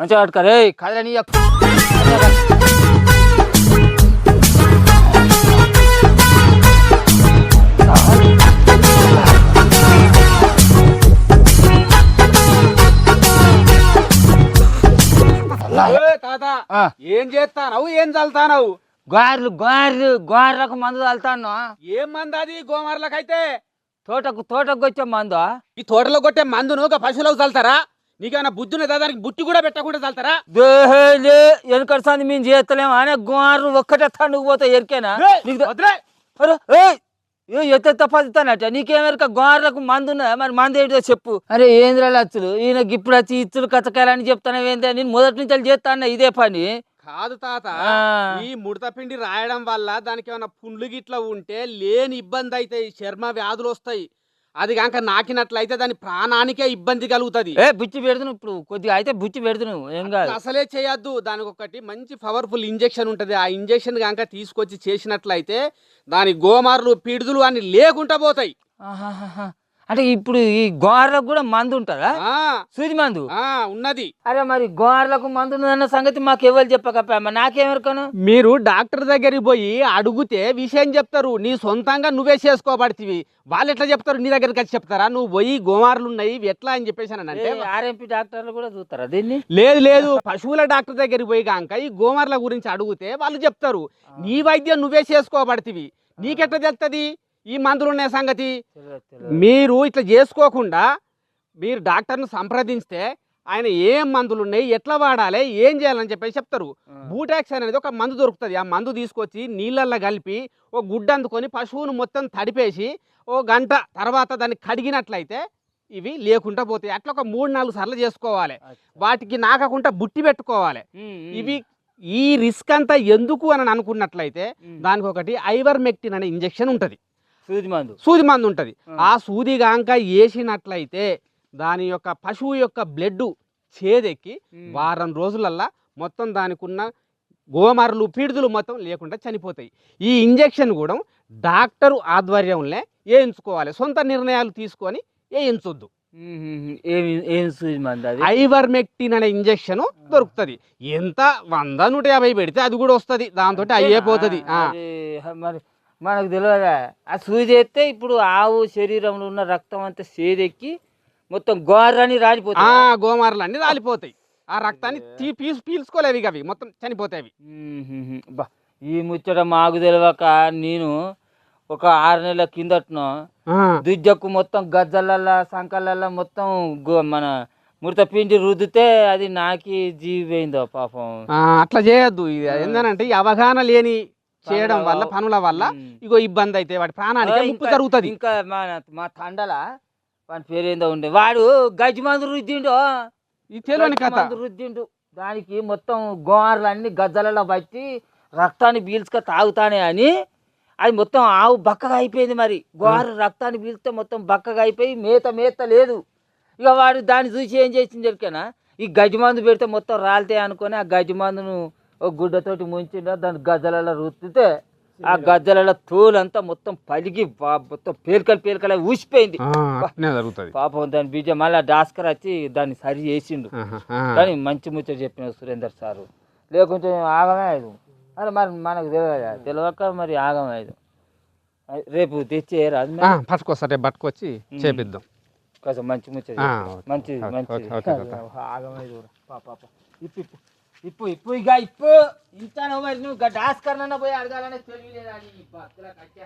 మంచిగా పట్టుకో రే కదలని ఏ చేస్తానవు? ఏం చల్తానవు గోర్లు గోర్లు గోర్లకు మందు చల్తాను ఏం మంది అది? గోమార్లకైతే? తోటకు తోటకు వచ్చే మందు? ఈ తోటలో కొట్టే మందును ఒక పశువులకు చల్తారా నీకేమైనా బుద్ధున దానికి బుట్టి కూడా పెట్టకుండా చల్తారా దేహేలే సంది మేము చేస్తలేము అనే గోర్లు ఒక్కటే తండుకు పోతే ఎరికేనా? ఏ ఎత్త పదుతానట నీకేమెరక గోర్లకు మందు ఉన్నదా? మరి మందు ఏంటో చెప్పు. అరే ఏంద్రా లచ్చులు? ఈయన ఇప్పుడు వచ్చి ఇచ్చులు కచ్చకాయలని చెప్తాను ఏందే? నేను మొదటి నుంచి వెళ్ళి చేస్తాను ఇదే పని. కాదు తాత. ఈ ముడత పిండి రాయడం వల్ల దానికి ఏమైనా పుండ్లు గిట్ల ఉంటే లేని ఇబ్బంది అవుతాయి చర్మ వ్యాధులు వస్తాయి. అది కాక నాకినట్లయితే దాని ప్రాణానికే ఇబ్బంది కలుగుతుంది. ఏ బుచ్చి పెడుతున్నావు ఇప్పుడు. కొద్దిగా అయితే బుచ్చి పెడుతున్నావు ఏం కాదు. అసలే చేయొద్దు. దానికి ఒకటి మంచి పవర్ఫుల్ ఇంజెక్షన్ ఉంటుంది. ఆ ఇంజెక్షన్ కనుక తీసుకొచ్చి చేసినట్లయితే దాని గోమార్లు పిడుదులు అన్ని లేకుండా పోతాయి. ఆహాహాహా. అంటే ఇప్పుడు ఈ గోర్లకు కూడా మందు ఉంటుందా ఆ. సూది మందు? ఆ ఉన్నది. అరే మరి గోర్లకు మందు ఉన్నదన్న సంగతి మాకు ఎవరు చెప్పకపోయా నాకేమెరకను మీరు డాక్టర్ దగ్గరికి పోయి అడిగితే విషయం చెప్తారు. నీ సొంతంగా నువ్వే చేసుకోబడితివి. వాళ్ళు ఎట్లా చెప్తారు? నీ దగ్గరికి వచ్చి చెప్తారా? నువ్వు పోయి గోమార్లు ఉన్నాయి ఎట్లా అని చెప్పేసి అని అంటే ఆర్ఎంపీ డాక్టర్లు కూడా చూస్తారా దీన్ని? లేదు లేదు. పశువుల డాక్టర్ దగ్గరికి పోయి కాక ఈ గోమార్ల గురించి అడిగితే వాళ్ళు చెప్తారు. నీ వైద్యం నువ్వే చేసుకోబడితివి. నీకెట్లా తెలుస్తుంది ఈ మందులు ఉన్న సంగతి. మీరు ఇట్లా చేసుకోకుండా మీరు డాక్టర్ను సంప్రదించితే ఆయన ఏం మందులు ఉన్నాయి ఎట్లా వాడాలి ఏం చేయాలని చెప్పేసి చెప్తారు. బూటాక్స్ అనేది ఒక మందు దొరుకుతుంది ఆ మందు తీసుకొచ్చి నీళ్ళల్లో కలిపి ఓ గుడ్డ అందుకొని పశువును మొత్తం తడిపేసి ఓ గంట తర్వాత దాన్ని కడిగినట్లయితే ఇవి లేకుండా పోతాయి అట్లా ఒక మూడు నాలుగు సార్లు చేసుకోవాలి. వాటికి నాకకుండా బుట్టి పెట్టుకోవాలి. ఇవి ఈ రిస్క్ అంతా ఎందుకు అని అనుకున్నట్లయితే. దానికి ఒకటి ఐవర్మెక్టిన్ అనే ఇంజెక్షన్ ఉంటుంది సూది మందు. సూది మందు ఉంటుంది. ఆ. సూది గాంక వేసినట్లయితే దాని యొక్క పశువు యొక్క బ్లడ్ చేదెక్కి. వారం రోజులల్లా మొత్తం దానికి ఉన్న గోమరలు పీడుదలు మొత్తం లేకుండా చనిపోతాయి. ఈ ఇంజెక్షన్ కూడా డాక్టరు ఆధ్వర్యంలో వేయించుకోవాలి. సొంత నిర్ణయాలు తీసుకొని వేయించొద్దు. ఐవర్మెక్టిన్ అనే ఇంజెక్షన్ దొరుకుతుంది. ఎంత? వంద నూట యాభై పెడితే అది కూడా వస్తుంది. దాంతో అయిపోతుంది ఆ, అది మరి మనకు తెలియదా ఆ సూది ఎత్తే ఇప్పుడు ఆవు శరీరంలో ఉన్న రక్తం అంతా సేదెక్కి మొత్తం గోర్రని ఆ రాలిపోతుంది గోమార్లు అన్ని రాలిపోతాయి. ఆ రక్తాన్ని తీ పీల్చు పీల్చుకోలేవి ఇక అవి. మొత్తం చనిపోతాయి అవి. బా ఈ ముచ్చట మాకు తెలియక నేను ఒక ఆరు నెలల కిందటను దుజ్జకు మొత్తం గజ్జలల్లా సంకలల్లా మొత్తం గో- మన మృత పిండి రుద్దితే అది నాకి జీవి పోయిందో పాపం. ఆ, అట్లా చేయొద్దు. ఇది ఏంటంటే అవగాహన లేని చేయడం వల్ల పనుల వల్ల. ఇగో ఇబ్బంది అయితే వాటి ప్రాణానికి ముప్పు జరుగుతుంది. ఇంకా మా మా తండల వాని పేరేందో ఉండే. వాడు గజ్జి మందు రుద్దిండు. ఇది తెలియని కథ. రుద్దిండు. దానికి మొత్తం గోర్లు అన్ని గజ్జలలో బట్టి రక్తాన్ని పీల్చుక తాగుతానే అని అది మొత్తం ఆవు బక్కగా అయిపోయింది మరి. గోరు రక్తాన్ని పీల్చితే మొత్తం బక్కగా అయిపోయి మేత మేత లేదు. ఇక వాడు దాన్ని చూసి ఏం చేసింది చెప్పానా ఈ గజ్జి మందు పెడితే మొత్తం రాలితే అనుకొని ఆ గజ్జి మందును ఒక గుడ్డతోటి ముంచిండ దాని గజ్జలలో రుత్తితే ఆ గజ్జలలో తోలంతా మొత్తం పలిగి మొత్తం పేలికలు పేలికలు ఊసిపోయింది. ఆ, అట్నే జరుగుతుంది. పాపం దాని బీజం మళ్ళీ డాస్కర్ వచ్చి దాన్ని సరి చేసిండు. కానీ మంచి ముచ్చట చెప్పిన సురేందర్ సారు. లేకుంటే ఆగమే అయ్యదు అరే మరి మనకు తెలియదు? తెలియక మరి ఆగమే రేపు పట్టుకొస్తా రేపు పట్టుకొచ్చి చేపిద్దాం. కొంచెం మంచి ముచ్చట. మంచి మంచి. పాప పాప. ఇప్పు. ఇప్పు ఇప్పు ఇప్పు ఇక ఇప్పు ఇంత మరి నువ్వు డాస్కర్ నన్న పోయి అడగాలనే తెలియలేదా నీ భక్తుల కట్ట